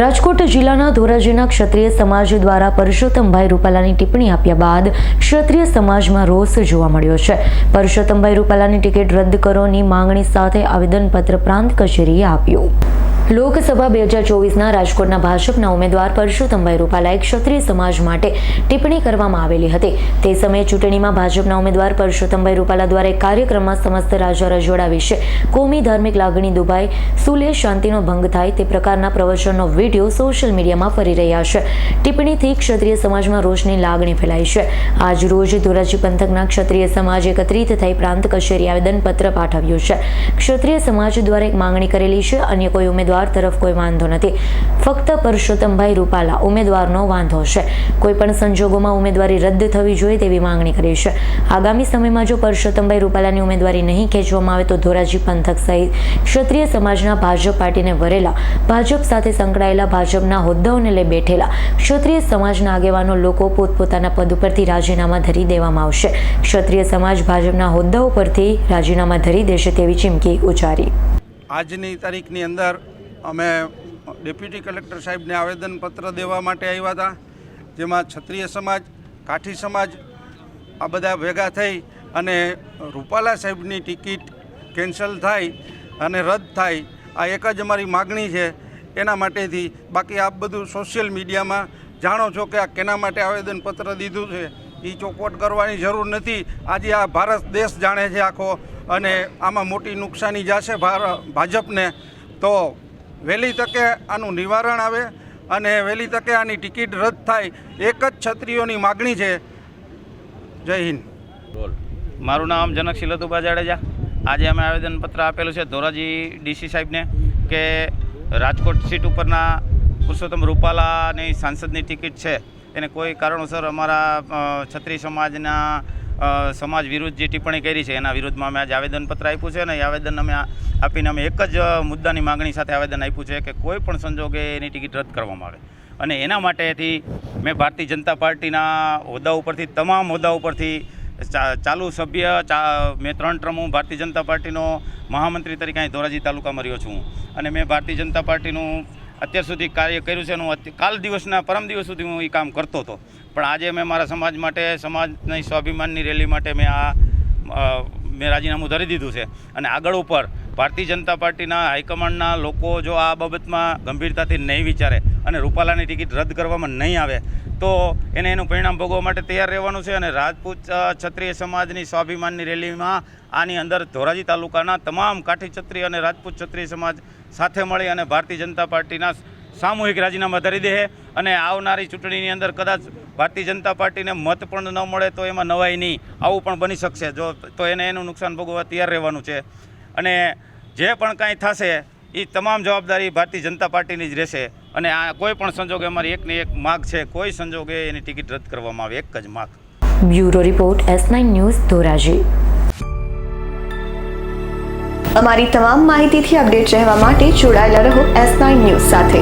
રાજકોટ જિલ્લાના ધોરાજીના ક્ષત્રિય સમાજ દ્વારા પરસોત્તમભાઈ રૂપાલાની ટિપ્પણી આપ્યા બાદ ક્ષત્રિય સમાજમાં રોષ જોવા મળ્યો છે. પરસોત્તમભાઈ રૂપાલાની ટિકિટ રદ કરોની માંગણી સાથે આવેદનપત્ર પ્રાંત કચેરીએ આપ્યું. લોકસભા બે હજાર ચોવીસના રાજકોટના ભાજપના ઉમેદવાર પરસોત્તમભાઈ રૂપાલાએ ક્ષત્રિય સમાજ માટે ટિપ્પણી કરવામાં આવેલી હતી. તે સમયે ચૂંટણીમાં ભાજપના ઉમેદવાર પરસોત્તમભાઈ રૂપાલા દ્વારા એક કાર્યક્રમમાં સમસ્ત રાજા રજોડા વિશે કોમી ધાર્મિક લાગણી દુભાઈ સુલે શાંતિનો ભંગ થાય તે પ્રકારના પ્રવચનનો વીડિયો સોશિયલ મીડિયામાં ફરી રહ્યા છે. ટિપ્પણીથી ક્ષત્રિય સમાજમાં રોષની લાગણી ફેલાઈ છે. આજ રોજ ધોરાજી પંથકના ક્ષત્રિય સમાજ એકત્રિત થઈ પ્રાંત કચેરી આવેદનપત્ર પાઠવ્યું છે. ક્ષત્રિય સમાજ દ્વારા એક માંગણી કરેલી છે. અન્ય કોઈ ઉમેદવાર તરફ કોઈ વાંધો નથી. ફક્ત પરસોત્તમભાઈ રૂપાલા ઉમેદવારનો વાંધો છે. કોઈ પણ સંજોગોમાં ઉમેદવારી રદ થવી જોઈએ તેવી માંગણી કરી છે. આગામી સમયમાં જો પરસોત્તમભાઈ રૂપાલાની ઉમેદવારી નહીં ખેંચવામાં આવે તો ધોરાજી પંથક સહિત ક્ષત્રિય સમાજના ભાજપ પાર્ટીને વરેલા, ભાજપ સાથે સંકળાયેલા ભાજપના હોદ્દાઓને લઈ બેઠેલા ક્ષત્રિય સમાજના આગેવાનો લોકો પોતપોતાના પદ ઉપરથી રાજીનામા ધરી દેવામાં આવશે. ક્ષત્રિય સમાજ ભાજપના હોદ્દાઓ પરથી રાજીનામા ધરી દેશે તેવી ચીમકી ઉચ્ચારી. આજની તારીખની અંદર અમે ડેપ્યુટી કલેક્ટર સાહેબને આવેદનપત્ર દેવા માટે આવ્યા હતા, જેમાં ક્ષત્રિય સમાજ, કાઠી સમાજ આ બધા ભેગા થઈ અને રૂપાલા સાહેબની ટિકિટ કેન્સલ થાય અને રદ થાય. આ એક જ અમારી માગણી છે. એના માટેથી બાકી આપ બધું સોશિયલ મીડિયામાં જાણો છો કે આ કેના માટે આવેદનપત્ર દીધું છે. એ ચોખવટ કરવાની જરૂર નથી. આજે આ ભારત દેશ જાણે છે આખો અને આમાં મોટી નુકસાની જશે ભાજપને. તો વહેલી તકે આનું નિવારણ આવે અને વહેલી તકે આની ટિકિટ રદ થાય, એક જ છત્રીઓની માગણી છે. જય હિન્દ. બોલ. મારું નામ જનક શિલતુભા જાડેજા આજે અમે આવેદનપત્ર આપેલું છે ધોરાજી ડીસી સાહેબને કે રાજકોટ સીટ ઉપરના પુરુષોત્તમ રૂપાલાની સાંસદની ટિકિટ છે. એને કોઈ કારણોસર અમારા છત્રી સમાજના સમાજ વિરુદ્ધ જે ટિપ્પણી કરી છે, એના વિરુદ્ધમાં અમે આજે આવેદનપત્ર આપ્યું છે અને એ આવેદન અમે આપીને અમે એક જ મુદ્દાની માગણી સાથે આવેદન આપ્યું છે કે કોઈ પણ સંજોગે એની ટિકિટ રદ કરવામાં આવે. અને એના માટેથી મેં ભારતીય જનતા પાર્ટીના હોદ્દા ઉપરથી, તમામ હોદ્દા ઉપરથી ચાલુ સભ્ય, ચા મેં ત્રણ ટર્મ ભારતીય જનતા પાર્ટીનો મહામંત્રી તરીકે અહીં ધોરાજી તાલુકામાં રહ્યો છું. અને મેં ભારતીય જનતા પાર્ટીનું અત્યાર સુધી કાર્ય કર્યું છે હું કાલ દિવસના, પરમ દિવસ સુધી હું એ કામ કરતો હતો. પણ આજે મેં મારા સમાજ માટે, સમાજની સ્વાભિમાનની રેલી માટે મેં આ મેં રાજીનામું ધરી દીધું છે. અને આગળ ઉપર ભારતીય જનતા પાર્ટીના હાઈકમાન્ડના લોકો જો આ બાબતમાં ગંભીરતાથી નહીં વિચારે અને રૂપાલાની ટિકિટ રદ કરવામાં નહીં આવે તો એને એનું પરિણામ ભોગવવા માટે તૈયાર રહેવાનું છે અને રાજપૂત ક્ષત્રિય સમાજની સ્વાભિમાનની રેલીમાં આની અંદર ધોરાજી તાલુકાના તમામ કાઠી ક્ષત્રિય અને રાજપૂત ક્ષત્રિય સમાજ સાથે મળી અને ભારતીય જનતા પાર્ટીના સામૂહિક રાજીનામા ધરી દે અને આવનારી ચૂંટણીની અંદર કદાચ ભારતીય જનતા પાર્ટીને મત પણ ન મળે તો એમાં નવાઈ નહીં. આવું પણ બની શકશે. જો તો એને એનું નુકસાન ભોગવવા તૈયાર રહેવાનું છે. અને જે પણ કાંઈ થશે એ તમામ જવાબદારી ભારતીય જનતા પાર્ટીની જ રહેશે. અને આ કોઈ પણ સંજોગે અમારી એકની એક માગ છે કોઈ સંજોગે એની ટિકિટ રદ કરવામાં આવે એક જ માગ. Bureau report S nine news Dhoraji. અમારી તમામ માહિતીથી અપડેટ રહેવા માટે જોડાયેલા રહો એસ નાઇન ન્યૂઝ સાથે.